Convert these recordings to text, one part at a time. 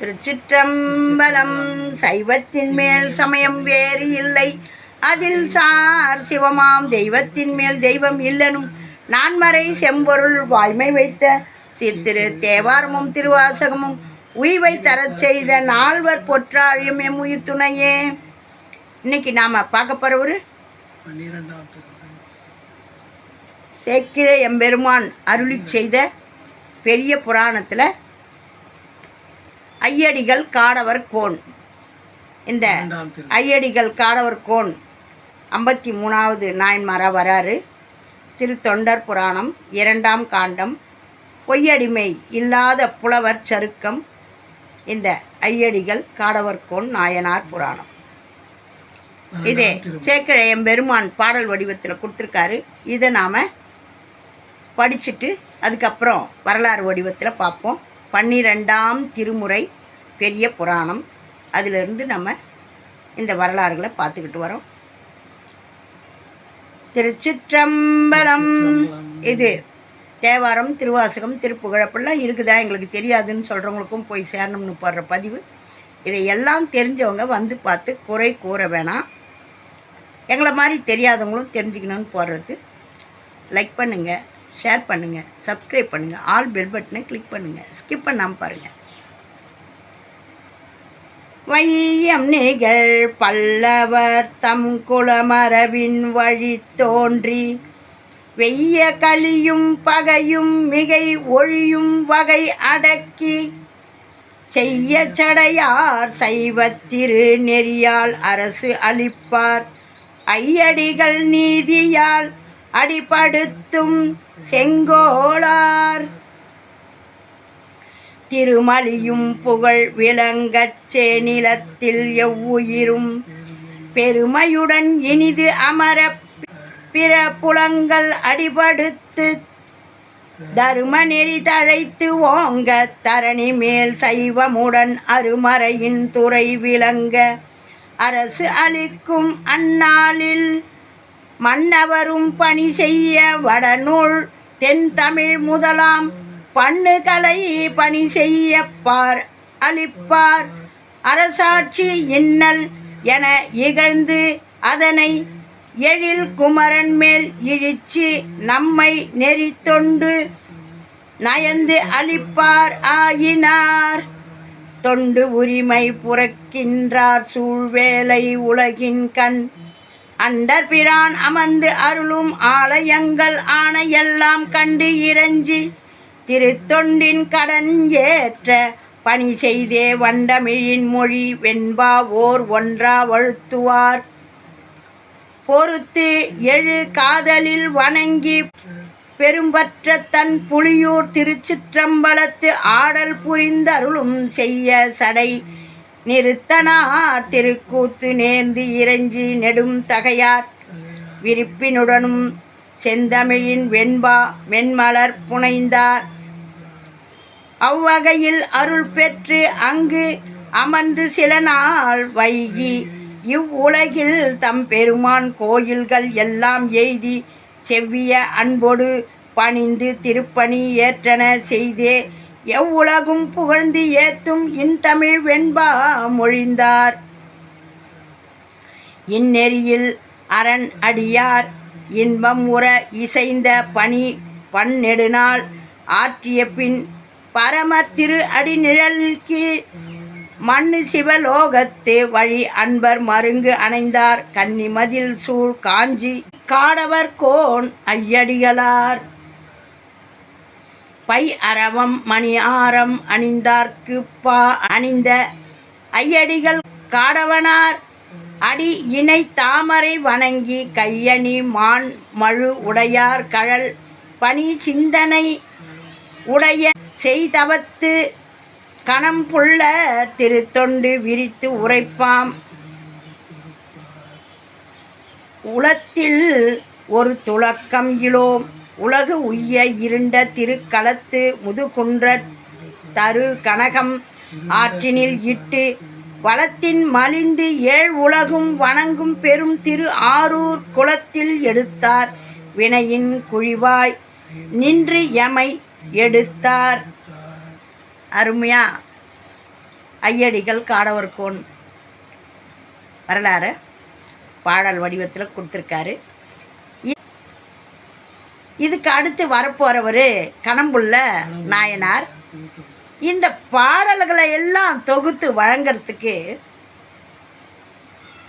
திருச்சிற்றம்பலம் சைவத்தின் மேல் சமயம் வேறு இல்லை. அதில் சார் சிவமாம் தெய்வத்தின் மேல் தெய்வம் இல்லனும். நான்மறை செம்பொருள் வாய்மை வைத்த சீர்திரு தேவாரமும் திருவாசகமும் உய்வை தரச் செய்த நால்வர் பொற்றாழியும் எம் உயிர் துணையே. இன்னைக்கு நாம பார்க்க பன்னிரெண்டாம் திருமுறை சேக்கிழ எம்பெருமான் அருளி செய்த பெரிய புராணத்தில் ஐயடிகள் காடவர் கோன். இந்த ஐயடிகள் காடவர் கோன் ஐம்பத்தி மூணாவது நாயன்மாரா வராரு. திருத்தொண்டர் புராணம் இரண்டாம் காண்டம். பொய்யடிமை இல்லாத புலவர் சருக்கம். இந்த ஐயடிகள் காடவர் கோன் நாயனார் புராணம். இதே சேக்கிழையம் பெருமான் பாடல் வடிவத்தில் கொடுத்துருக்காரு. இதை நாம் படிச்சுட்டு அதுக்கப்புறம் வரலாறு வடிவத்தில் பார்ப்போம் பன்னிரெண்டாம் திருமுறை பெரிய புராணம். அதிலிருந்து நம்ம இந்த வரலாறுகளை பார்த்துக்கிட்டு வரோம். திருச்சிற்றம்பலம். இது தேவாரம் திருவாசகம் திருப்புகழப்பெல்லாம் இருக்குதா? எங்களுக்கு தெரியாதுன்னு சொல்கிறவங்களுக்கும் போய் சேரணும்னு போடுற பதிவு. இதை எல்லாம் தெரிஞ்சவங்க வந்து பார்த்து குறை கூற வேணாம். எங்களை மாதிரி தெரியாதவங்களும் தெரிஞ்சுக்கணும்னு போடுறது. லைக் பண்ணுங்கள் ஷேர் பண்ணுங்கள் சப்ஸ்கிரைப் பண்ணுங்கள் ஆல் பெல் பட்டனை கிளிக் பண்ணுங்கள் ஸ்கிப் பண்ணாமல் பாருங்கள் வையம் நிகழ் பல்லவர் தம் குலமரபின் வழி தோன்றி வெய்ய கலியும் பகையும் மிகை ஒழியும் வகை அடக்கி செய்ய சடையார் சைவத்திரு நெறியால் அரசு அளிப்பார். ஐயடிகள் நீதியால் அடிபடுத்தும் செங்கோளார் திருமலியும் புகழ் விளங்கச் சேநிலத்தில் எவ்வுயிரும் பெருமையுடன் இனிது அமர பிற புலங்கள் அடிபடுத்து தரும நெறி தழைத்து ஓங்க தரணி மேல் சைவமுடன் அருமறையின் துறை விளங்க அரசு அளிக்கும் அந்நாளில் மன்னவரும் பணி செய்ய வடநூல் தென் தமிழ் முதலாம் பண்ணுகளை பணி செய்ய பார் அளிப்பார். அரசாட்சி இன்னல் என இகழ்ந்து அதனை எழில் குமரன் மேல் இழிச்சு நம்மை நெறி தொண்டு நயந்து அளிப்பார் ஆயினார். தொண்டு உரிமை புறக்கின்றார் சூழ்வேலை உலகின் கண். அண்டர் பிரான் அமர்ந்து அருளும் ஆலயங்கள் ஆணையெல்லாம் கண்டு இறைஞ்சி திருத்தொண்டின் கடன் ஏற்ற பணி செய்தே வண்டமிழின் மொழி வெண்பா ஓர் ஒன்றா வழுத்துவார். பொறுத்து எழு காதலில் வணங்கி பெரும்பற்ற தன் புலியூர் திருச்சிற்றம்பலத்து ஆடல் புரிந்தருளும் செய்ய சடை நிறுத்தனார். திருக்கூத்து நேர்ந்து இறைஞ்சி நெடும் தகையார். விரிப்பினுடனும் செந்தமிழின் வெண்பா வெண்மலர் புனைந்தார். அவ்வகையில் அருள் பெற்று அங்கு அமர்ந்து சில நாள் வைகி இவ்வுலகில் தம் பெருமான் கோயில்கள் எல்லாம் எய்தி செவ்விய அன்போடு பணிந்து திருப்பணி ஏற்றன செய்தே எவ்வுலகும் புகழ்ந்து ஏத்தும் இன்தமிழ் வெண்பா மொழிந்தார். இந்நெறியில் அரண் அடியார் இன்பம் உற இசைந்த பணி பன்னெடுநாள் ஆற்றிய பின் பரம திரு அடிநிழல் கீழ் மண்ணு சிவலோகத்து வழி அன்பர் மருங்கு அணைந்தார். கன்னிமதில் சூழ் காஞ்சி காடவர் கோன் ஐயடிகளார். பை அரவம் மணி ஆரம் அணிந்தார்க்கு பா அணிந்த ஐயடிகள் காடவனார். அடி இணை தாமரை வணங்கி கையணி மான் மழு உடையார் கழல் பனி சிந்தனை உடைய செய்தவத்து கணம் புள்ள திருத்தொண்டு விரித்து உரைப்பாம். உளத்தில் ஒரு துளக்கம் இழோம் உலகு உய்ய இருண்ட திருக்களத்து முதுகுன்ற தரு கனகம் ஆற்றினில் இட்டு வளத்தின் மலிந்து ஏழ் உலகும் வணங்கும் பெரும் திரு ஆரூர் குளத்தில் எடுத்தார் வினையின் குழிவாய் நின்று எமை எடுத்தார். அருமையா? ஐயடிகள் காடவர்கோன் வரலாறு பாடல் வடிவத்தில் கொடுத்துருக்காரு. இதுக்கு அடுத்து வரப்போகிறவர் கணம்புள்ள நாயனார். இந்த பாடல்களை எல்லாம் தொகுத்து வழங்கிறதுக்கு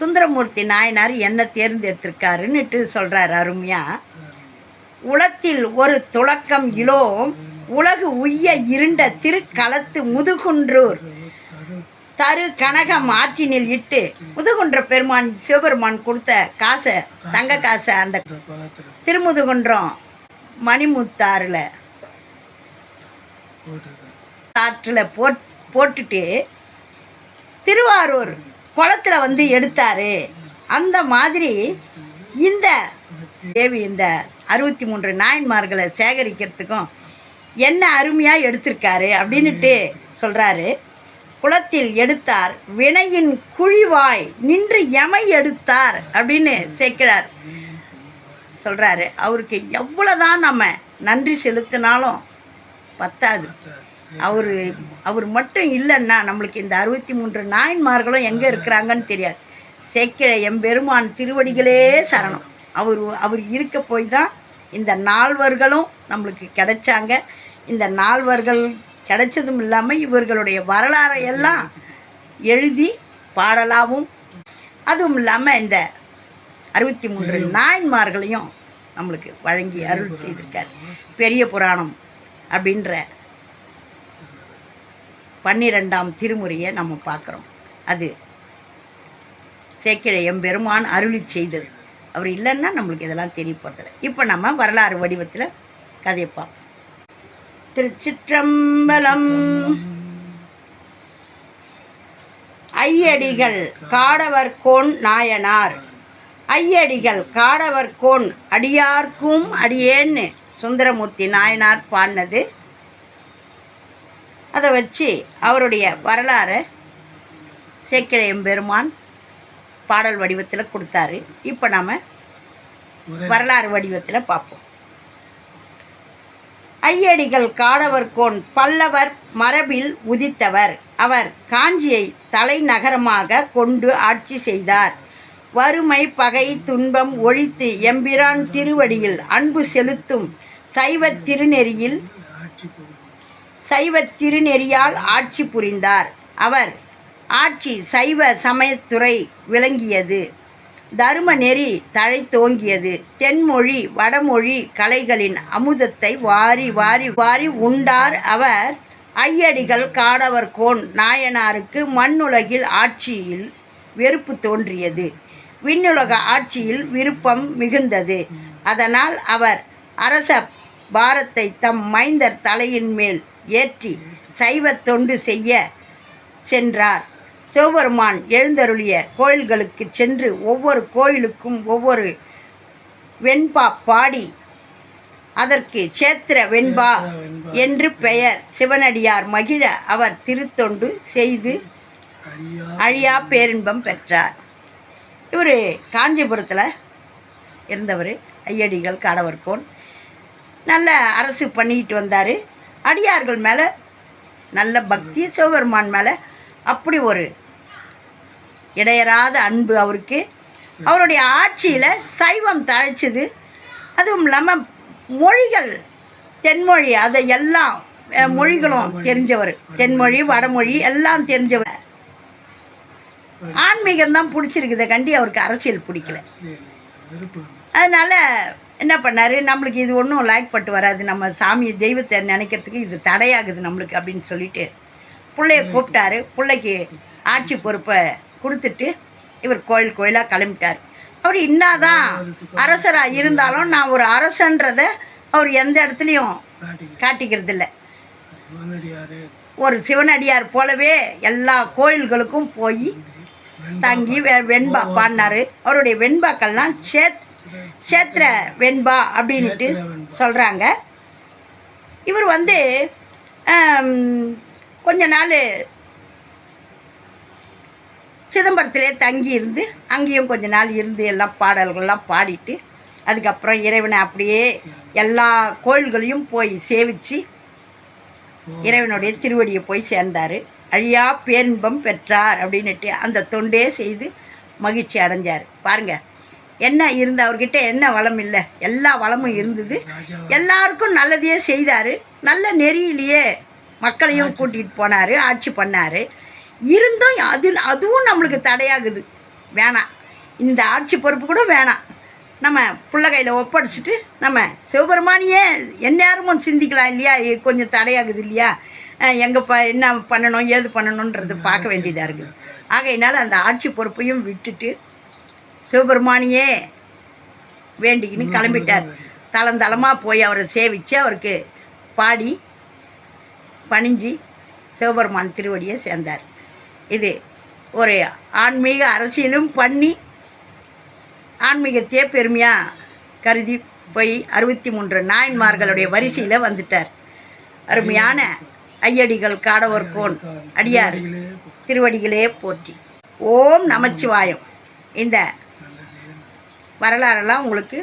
சுந்தரமூர்த்தி நாயனார் என்ன தேர்ந்தெடுத்திருக்காருன்னுட்டு சொல்கிறார் அருமையாக உளத்தில் ஒரு துளக்கம் இலோம் உலகு உய்ய இருண்ட திருக்களத்து முதுகுன்றூர். தரு கனகம் ஆற்றினில் இட்டு முதுகுன்ற பெருமான் சிவபெருமான் கொடுத்த காசை தங்க காசை அந்த திருமுதுகுன்றம். மணிமுத்தாறில். ஆற்றில் போட் போட்டுட்டு திருவாரூர் குளத்துல வந்து எடுத்தாரு. அந்த மாதிரி இந்த தேவி இந்த அறுபத்தி மூன்று நாயன்மார்களை சேகரிக்கிறதுக்கும் என்ன அருமையாக எடுத்திருக்காரு அப்படின்னுட்டு சொல்கிறாரு குளத்தில் எடுத்தார் வினையின் குழிவாய் நின்று எமை எடுத்தார் அப்படின்னு சேர்க்கிறார். சொல்கிறாரு அவருக்கு எவ்வளோதான் நம்ம நன்றி செலுத்தினாலும் பத்தாது. அவர் அவர் மட்டும் இல்லைன்னா நம்மளுக்கு இந்த அறுபத்தி மூன்று நாயன்மார்களும் எங்கே இருக்கிறாங்கன்னு தெரியாது. சேக்கிழ எம்பெருமான் திருவடிகளே சரணம். அவர் அவர் இருக்க போய் தான் இந்த நால்வர்களும் நம்மளுக்கு கிடைச்சாங்க. இந்த நால்வர்கள் கிடைச்சதும் இல்லாமல் இவர்களுடைய வரலாறை எல்லாம் எழுதி பாடலாகவும் அதுவும் இல்லாமல் இந்த அறுபத்தி மூன்று நாயன்மார்களையும் நம்மளுக்கு வழங்கி அருள் செய்திருக்கார். பெரிய புராணம் அப்படின்ற பன்னிரெண்டாம் திருமுறையை நம்ம பார்க்குறோம். அது சேக்கிழ எம்பெருமான் அருளி செய்தது. அவர் இல்லைன்னா நம்மளுக்கு இதெல்லாம் தெரிய போகிறதில்ல இப்போ நம்ம வரலாறு வடிவத்தில் கதையை பார்ப்போம். திருச்சிற்றம்பலம். ஐயடிகள் காடவர்கோன் நாயனார். ஐயடிகள் காடவர்கோன் அடியார்க்கும் அடியேன்னு சுந்தரமூர்த்தி நாயனார் பாடினது. அதை வச்சு அவருடைய வரலாறை சேக்கிழையம் பெருமான் பாடல் வடிவத்தில் கொடுத்தாரு. இப்போ நாம் வரலாறு வடிவத்தில் பார்ப்போம். ஐயடிகள் காடவர்கோன் பல்லவர் மரபில் உதித்தவர். அவர் காஞ்சியை தலைநகரமாக கொண்டு ஆட்சி செய்தார். வறுமை பகை துன்பம் ஒழித்து எம்பிரான் திருவடியில் அன்பு செலுத்தும் சைவத் திருநெறியில் சைவ திருநெறியால் ஆட்சி புரிந்தார். அவர் ஆட்சி சைவ சமயத்துறை விளங்கியது. தர்ம நெறி தழைத்தோங்கியது தென்மொழி வடமொழி கலைகளின் அமுதத்தை வாரி வாரி வாரி உண்டார் அவர். ஐயடிகள் காடவர்கோன் நாயனாருக்கு மண்ணுலகில் ஆட்சியில் வெறுப்பு தோன்றியது. விண்ணுலக ஆட்சியில் விருப்பம் மிகுந்தது. அதனால் அவர் அரச பாரத்தை தம் மைந்தர் தலையின் மேல் ஏற்றி சைவத் தொண்டு செய்ய சென்றார். சிவபெருமான் எழுந்தருளிய கோயில்களுக்கு சென்று ஒவ்வொரு கோயிலுக்கும் ஒவ்வொரு வெண்பா பாடி அதற்கு சேத்திர வெண்பா என்று பெயர். சிவனடியார் மகிழ அவர் திருத்தொண்டு செய்து அழியா பேரின்பம் பெற்றார். இவர் காஞ்சிபுரத்தில் இருந்தவர் ஐயடிகள் காடவர்கோன் நல்ல அரசு பண்ணிக்கிட்டு வந்தார். அடியார்கள் மேலே நல்ல பக்தி சிவபெருமான் மேலே அப்படி ஒரு இடையறாத அன்பு அவருக்கு. அவருடைய ஆட்சியில் சைவம் தழைச்சிது. அதுவும் இல்லாமல் மொழிகள் தென்மொழி அதை எல்லாம் மொழிகளும் தெரிஞ்சவர். தென்மொழி வடமொழி எல்லாம் தெரிஞ்சவர். ஆன்மீகம் தான் பிடிச்சிருக்குதை கண்டி அவருக்கு அரசியல் பிடிக்கல. அதனால் என்ன பண்ணார்? நம்மளுக்கு இது ஒன்றும் லைக் பட்டு வராது. நம்ம சாமி தெய்வத்தை நினைக்கிறதுக்கு இது தடையாகுது நம்மளுக்கு அப்படின்னு சொல்லிட்டு பிள்ளைய கூப்பிட்டாரு. பிள்ளைக்கு ஆட்சி பொறுப்பை கொடுத்துட்டு இவர் கோயில் கோயிலாக கிளம்பிட்டார். அவர் இன்னாதான் அரசராக இருந்தாலும் நான் ஒரு அரசன்றதை அவர் எந்த இடத்துலையும் காட்டிக்கிறது இல்ல ஒரு சிவனடியார் போலவே எல்லா கோயில்களுக்கும் போய் தங்கி வெ- வெண்பா பாடினாரு. அவருடைய வெண்பாக்கள்லாம் சேத் சேத்திர வெண்பா அப்படின்ட்டு சொல்கிறாங்க இவர் வந்து கொஞ்ச நாள் சிதம்பரத்திலே தங்கி இருந்து அங்கேயும் கொஞ்ச நாள் இருந்து எல்லாம் பாடல்கள்லாம் பாடிட்டு அதுக்கப்புறம் இறைவனை அப்படியே எல்லா கோயில்களையும் போய் சேவிச்சு இறைவனுடைய திருவடியை போய் சேர்ந்தார். அழியா பேரின்பம் பெற்றார் அப்படின்னுட்டு அந்த தொண்டே செய்து மகிழ்ச்சி அடைஞ்சார். பாருங்க என்ன இருந்த அவர்கிட்ட என்ன வளம் இல்லை. எல்லா வளமும் இருந்தது. எல்லாருக்கும் நல்லதையே செய்தார். நல்ல நெறியிலேயே மக்களையும் கூட்டிகிட்டு போனார் ஆட்சி பண்ணார். இருந்தும் அது அதுவும் நம்மளுக்கு தடையாகுது. வேணாம். இந்த ஆட்சி பொறுப்பு கூட வேணாம். நம்ம புள்ள கையில் ஒப்படைச்சிட்டு நம்ம சிவபெருமானியே எந்நேரமும் சிந்திக்கலாம் இல்லையா? கொஞ்சம் தடையாகுது இல்லையா? எங்கே ப என்ன பண்ணணும் ஏது பண்ணணுன்றது பார்க்க வேண்டியதாக இருக்குது. ஆகையினால அந்த ஆட்சி பொறுப்பையும் விட்டுட்டு சிவபெருமானியே வேண்டிக்கின்னு கிளம்பிட்டார். தளந்தளமாக போய் அவரை சேவித்து அவருக்கு பாடி பணிஞ்சு சிவபெருமான் திருவடியை சேர்ந்தார். இது ஒரு ஆன்மீக அரசியலும் பண்ணி ஆன்மீகத்தையே பெருமையாக கருதி போய் அறுபத்தி மூன்று நாயன்மார்களுடைய வரிசையில் வந்துட்டார். அருமையான ஐயடிகள் காடவர்கோன் அடியார் திருவடிகளே போற்றி. ஓம் நமச்சிவாயம். இந்த வரலாறெல்லாம் உங்களுக்கு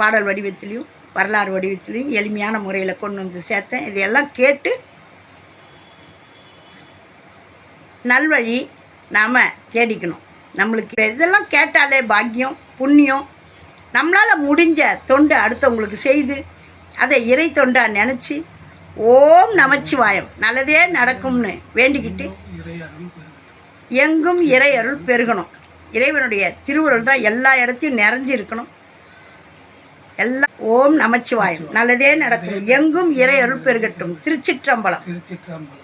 பாடல் வடிவத்திலையும் வரலாறு வடிவத்திலையும் எளிமையான முறையில் கொண்டு வந்து சேர்த்தேன். இதையெல்லாம் கேட்டு நல்வழி நாம் தேடிக்கணும். நம்மளுக்கு இதெல்லாம் கேட்டாலே பாக்கியம் புண்ணியம். நம்மளால் முடிஞ்ச தொண்டு அடுத்தவங்களுக்கு செய்து அதை இறை தொண்டா நினச்சி ஓம் நமச்சிவாயம் நல்லதே நடக்கும்னு வேண்டிக்கிட்டு எங்கும் இறை அருள் பெருகணும். இறைவனுடைய திருவுருள் தான் எல்லா இடத்தையும் நிறைஞ்சு இருக்கணும். எல்லாம் ஓம் நமச்சிவாயம் நல்லதே நடக்கும். எங்கும் இறை அருள் பெருகட்டும். திருச்சிற்றம்பலம். திருச்சிற்றம்பலம்.